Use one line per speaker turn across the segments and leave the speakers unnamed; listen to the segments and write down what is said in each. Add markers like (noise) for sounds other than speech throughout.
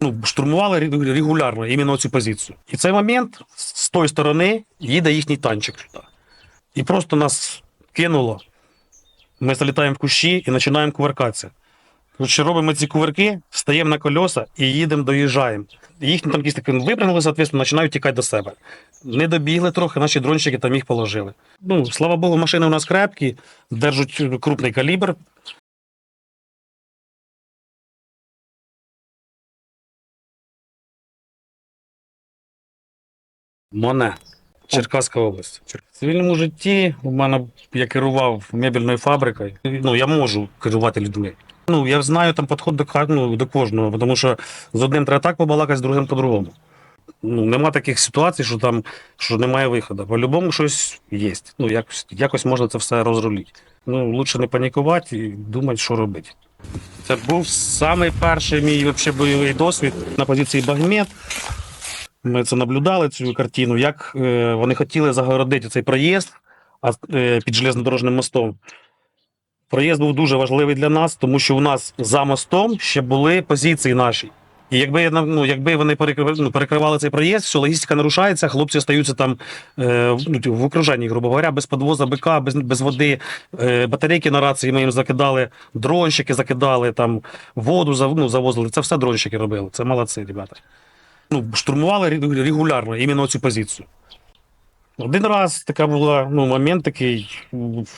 Ну, штурмували ре- регулярно іменно цю позицію. І в цей момент з тої сторони їде їхній танчик сюди. І просто нас кинуло. Ми залітаємо в кущі і починаємо кувыркатися. Коротше, робимо ці кувырки, стаємо на колеса і їдемо, доїжджаємо. Їхні танкісти випрыгнули, соответственно, починають тікати до себе. Не добігли трохи, наші дрончики там їх положили. Ну, слава Богу, машини у нас крепкі, держать крупний калібр. Моне. Черкаська область. В цивільному житті у мене я керував мебельною фабрикою. Ну, я можу керувати людьми. Ну, я знаю там підход до, ну, до кожного, тому що з одним треба так побалакати, з другим по-другому. Ну, нема таких ситуацій, що там що немає виходу. По-любому щось є. Ну, якось, якось можна це все розрулити. Ну, лучше не панікувати і думати, що робити. Це був самий перший мій бойовий досвід на позиції Багмет. Ми це наблюдали, цю картину, як е, вони хотіли загородити цей проїзд е, під железнодорожним мостом. Проїзд був дуже важливий для нас, тому що у нас за мостом ще були позиції наші. І якби, ну, якби вони перекривали, ну, перекривали цей проїзд, все, логістика нарушається, хлопці остаються там е, в- ну, в окруженні, грубо говоря, без подвоза БК, без, без води, е, батарейки на рації ми їм закидали, дронщики закидали, там, воду ну, завозили. Це все дронщики робили. Це молодці, ребята. Ну, штурмували регулярно іменно цю позицію. Один раз така була ну, момент такий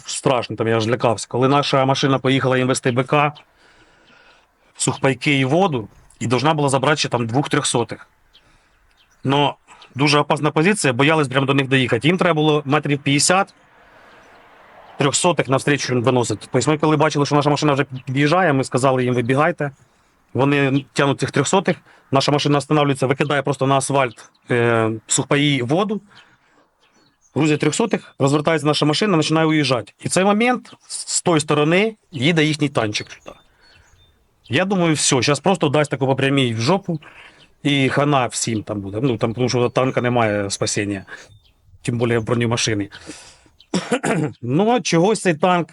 страшний, там я аж лякався. Коли наша машина поїхала їм вести БК, сухпайки і воду, і должна була забрати ще там двох трьохсотих. Но дуже опасна позиція, боялись прямо до них доїхати. Їм треба було метрів 50 трьохсотих навстрічу виносити. Тобто ми коли бачили, що наша машина вже під'їжджає, ми сказали їм вибігайте. Вони тягнуть цих трьохсотих, наша машина останавливається, викидає просто на асфальт е, сухпаї воду. Грузять трьохсотих, розвертається наша машина, починає уїжджати. І в цей момент з тої сторони їде їхній танчик. Я думаю, все, зараз просто дасть таку по в жопу, і хана всім там буде. Ну, там, тому що танка немає спасіння, тим більше бронемашини. (clears throat) ну, а чогось цей танк,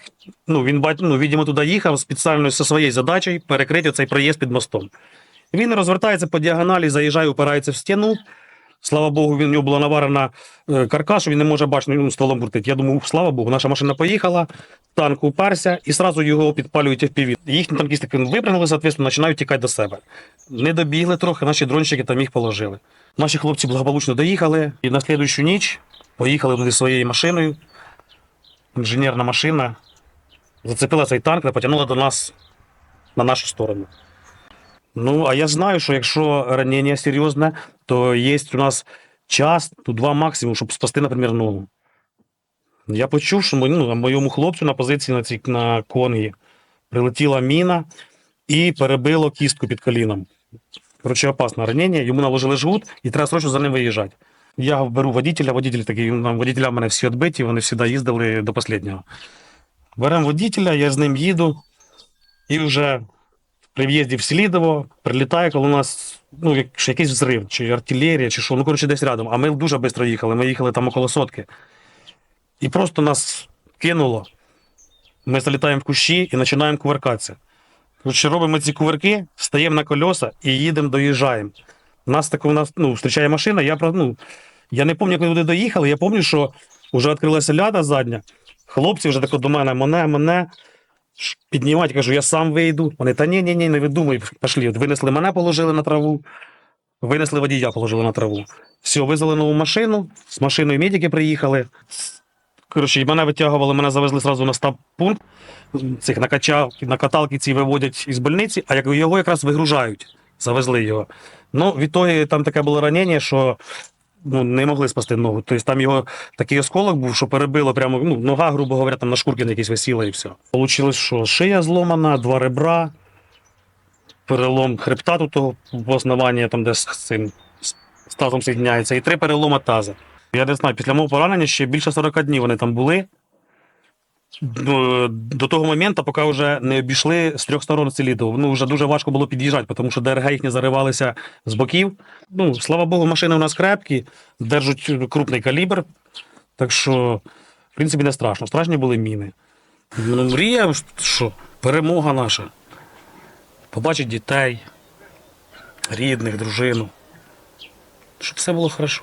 ну, він, ну, видимо, туди їхав спеціально зі своєю задачею перекрити цей проїзд під мостом. Він розвертається по діагоналі, заїжджає, упирається в стіну. Слава Богу, він у нього була наварена е, каркас, він не може бачити, ну, стволом крутити. Я думаю, слава Богу, наша машина поїхала, танк уперся і одразу його підпалюють в FPV. Їхні танкісти випрыгнули, соответственно, починають тікати до себе. Не добігли трохи, наші дронщики там їх положили. Наші хлопці благополучно доїхали і на слідущу ніч поїхали туди своєю машиною. Інженерна машина зацепила цей танк та потягнула до нас на нашу сторону. Ну, а я знаю, що якщо ранення серйозне, то є у нас час, ну, два максимум, щоб спасти, наприклад, ногу. Я почув, що ну, моєму хлопцю на позиції на, цій, на конгі прилетіла міна і перебило кістку під коліном. Коротше, опасне ранення, йому наложили жгут і треба срочно за ним виїжджати. Я беру водителя, водитель такий, ну, водителя в мене всі відбиті, вони завжди їздили до останнього. Беремо водителя, я з ним їду, і вже при в'їзді в Селідово прилітає, коли у нас ну, як- якийсь взрив, чи артилерія, чи що, ну коротше, десь рядом. А ми дуже швидко їхали. Ми їхали там около сотки. І просто нас кинуло. Ми залітаємо в кущі і починаємо кувыркатися. Коротше, робимо ці кувырки, стаємо на колеса і їдемо, доїжджаємо. Нас тако, нас, ну, зустрічає машина, я, ну, я не пам'ятаю, ми туди доїхали, я пам'ятаю, що вже відкрилася ляда задня. Хлопці вже тако до мене, мене, мене піднімати, кажу, я сам вийду. Вони, та ні, ні, ні, не видумай, пішли. Винесли мене, положили на траву, винесли водія, положили на траву. Все, визвали нову машину, з машиною медики приїхали. Коротше, мене витягували, мене завезли зразу на стаб пункт. Цих на, кача, на каталки ці виводять із больниці, а його якраз вигружають. Завезли його. Ну, відтоді там таке було ранення, що ну, не могли спасти ногу. Тобто там його такий осколок був, що перебило прямо, ну, нога, грубо говоря, там на шкурки на якісь висіла і все. Получилось, що шия зломана, два ребра, перелом хребта тут того в основанні, там, де з цим з тазом і три перелома таза. Я не знаю, після мого поранення ще більше 40 днів вони там були. До того моменту, поки вже не обійшли з трьох сторон селідов. Ну, вже дуже важко було під'їжджати, тому що ДРГ їхні заривалися з боків. Ну, слава Богу, машини у нас крепкі, держать крупний калібр. Так що, в принципі, не страшно. Страшні були міни. Ну, мрія, що перемога наша. Побачить дітей. рідних, дружину. Щоб все було хорошо.